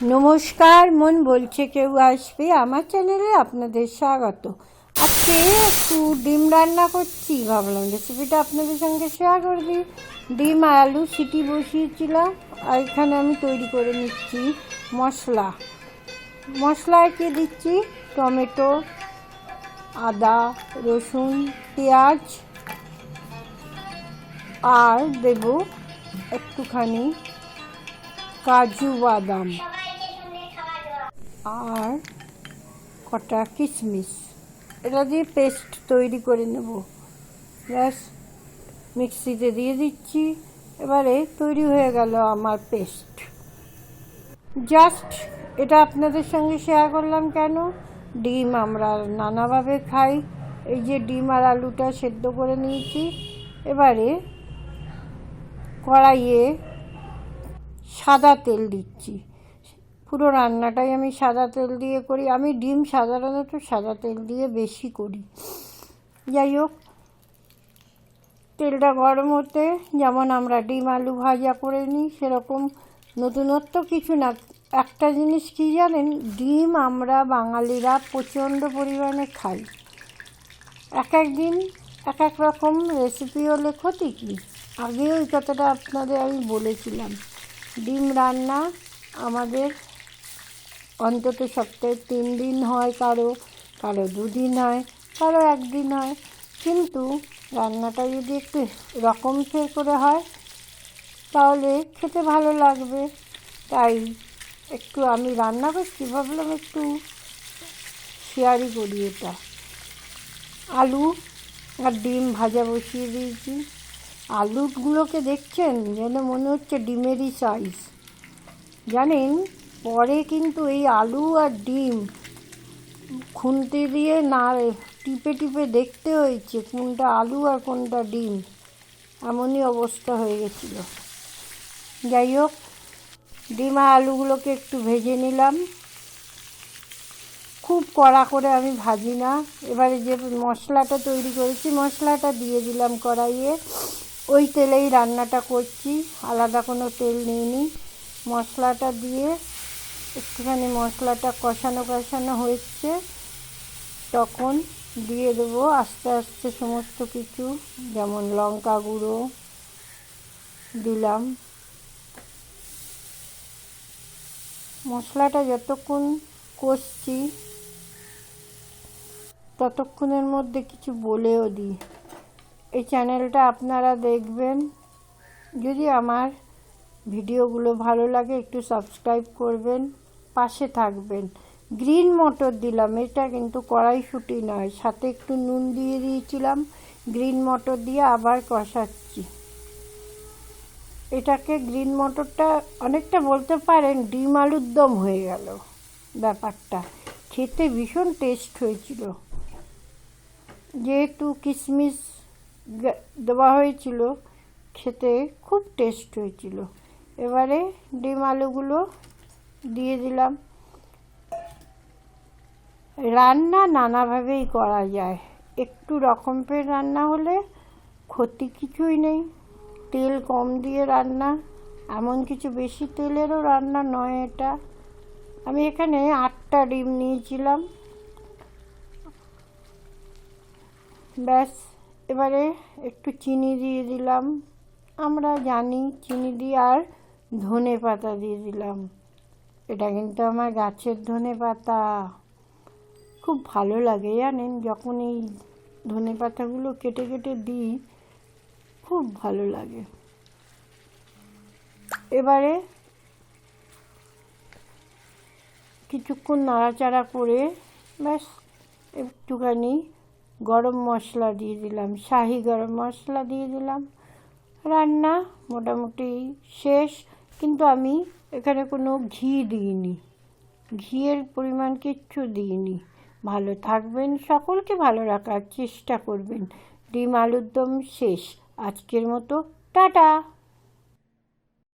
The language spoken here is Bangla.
নমস্কার, মন বলছে কেউ আসবে আমার চ্যানেলে আপনাদের স্বাগত। আজকে একটু ডিম রান্না করছি, ভাবলাম রেসিপিটা আপনাদের সঙ্গে শেয়ার করে দিই। ডিম আর আলু, সিটি বসিয়েছিলাম, আর এখানে আমি তৈরি করে নিচ্ছি মশলা। মশলায় কি দিচ্ছি? টমেটো, আদা, রসুন, পেঁয়াজ, আর দেব একটুখানি কাজু বাদাম। আর কটা কিশমিশ এটা দিয়ে পেস্ট তৈরি করে নেব। ব্যাস, মিক্সিতে দিয়ে দিচ্ছি। এবারে তৈরি হয়ে গেল আমার পেস্ট জাস্ট এটা আপনাদের সঙ্গে শেয়ার করলাম কেন? ডিম আমরা নানাভাবে খাই। এই যে ডিম আর আলুটা সেদ্ধ করে নিয়েছি। এবারে কড়াইয়ে সাদা তেল দিচ্ছি। পুরো রান্নাটাই আমি সাদা তেল দিয়ে করি। আমি ডিম সাধারণত সাদা তেল দিয়ে বেশি করি। যাই হোক, তেলটা গরম হতে যেমন আমরা ডিম আলু ভাজা করে নিই, সেরকম নতুনত্ব কিছু না। একটা জিনিস কি জানেন? ডিম আমরা বাঙালিরা প্রচণ্ড পরিমাণে খাই। এক এক দিন এক এক রকম রেসিপি হলে ক্ষতি কী? আগেও এই কথাটা আপনাদের আমি বলেছিলাম। ডিম রান্না আমাদের অন্তত সপ্তাহে তিন দিন হয় কারও কারও দুদিন হয়, কারও একদিন হয়। কিন্তু রান্নাটা যদি একটু রকম ফের করে হয়, তাহলে খেতে ভালো লাগবে। তাই একটু আমি রান্না করছি, ভাবলাম একটু শেয়ারই করি এটা। আলু আর ডিম ভাজা বসিয়ে দিয়েছি। আলুগুলোকে দেখছেন, যেন মনে হচ্ছে ডিমেরই সাইজ জানেন পরে কিন্তু এই আলু আর ডিম খুন্তি দিয়ে না টিপে টিপে দেখতে হয়েছে কোনটা আলু আর কোনটা ডিম। এমনই অবস্থা হয়ে গেছিল। যাই হোক, ডিম আর আলুগুলোকে একটু ভেজে নিলাম। খুব কড়া করে আমি ভাজি না। এবারে যে মশলাটা তৈরি করেছি, মশলাটা দিয়ে দিলাম কড়াইয়ে। ওই তেলেই রান্নাটা করছি। আলাদা কোনো তেল নিইনি। মশলাটা দিয়ে একটুখানি মশলাটা কষানো কষানো হয়েছে, তখন দিয়ে দেবো আস্তে আস্তে সমস্ত কিছু, যেমন লঙ্কা গুঁড়ো দিলাম। মশলাটা যতক্ষণ কষছি, ততক্ষণের মধ্যে কিছু বলেও দিই। এই চ্যানেলটা আপনারা দেখবেন, যদি আমার ভিডিওগুলো ভালো লাগে, একটু সাবস্ক্রাইব করবেন, পাশে থাকবেন। গ্রিন মটর দিলাম, এটা কিন্তু কড়াইশুঁটি নয়, সাথে একটু নুন দিয়ে দিয়েছিলাম গ্রিন মটর দিয়ে আবার কষাচ্ছি। এটাকে গ্রিন মটরটা অনেকটা বলতে পারেন ডিম আলুর দম হয়ে গেল ব্যাপারটা। খেতে ভীষণ টেস্ট হয়েছিল। যেহেতু কিশমিশ দেওয়া হয়েছিল, খেতে খুব টেস্ট হয়েছিল। এবারে ডিম আলুগুলো দিয়ে দিলাম। রান্না নানাভাবেই করা যায়। একটু রকমের রান্না হলে ক্ষতি কিছুই নেই। তেল কম দিয়ে রান্না, এমন কিছু বেশি তেলেরও রান্না নয় এটা। আমি এখানে আটটা ডিম নিয়েছিলাম। ব্যাস, এবারে একটু চিনি দিয়ে দিলাম। আমরা জানি চিনি দিয়ে আর ধনে পাতা দিয়ে দিলাম। এটা কিন্তু আমার গাছের ধনে পাতা। খুব ভালো লাগে জানেন, যখন এই ধনে পাতাগুলো কেটে কেটে দিই, খুব ভালো লাগে। এবারে কিছুক্ষণ নাড়াচাড়া করে ব্যাস, একটুখানি গরম মশলা দিয়ে দিলাম। শাহি গরম মশলা দিয়ে দিলাম। রান্না মোটামুটি শেষ। কিন্তু আমি এখানে কোনো ঘি দিইনি। ঘিয়ের পরিমাণ কিচ্ছু দিইনি। ভালো থাকবেন, সকলকে ভালো রাখার চেষ্টা করবেন। ডিম আলুর দম শেষ। আজকের মতো, টাটা!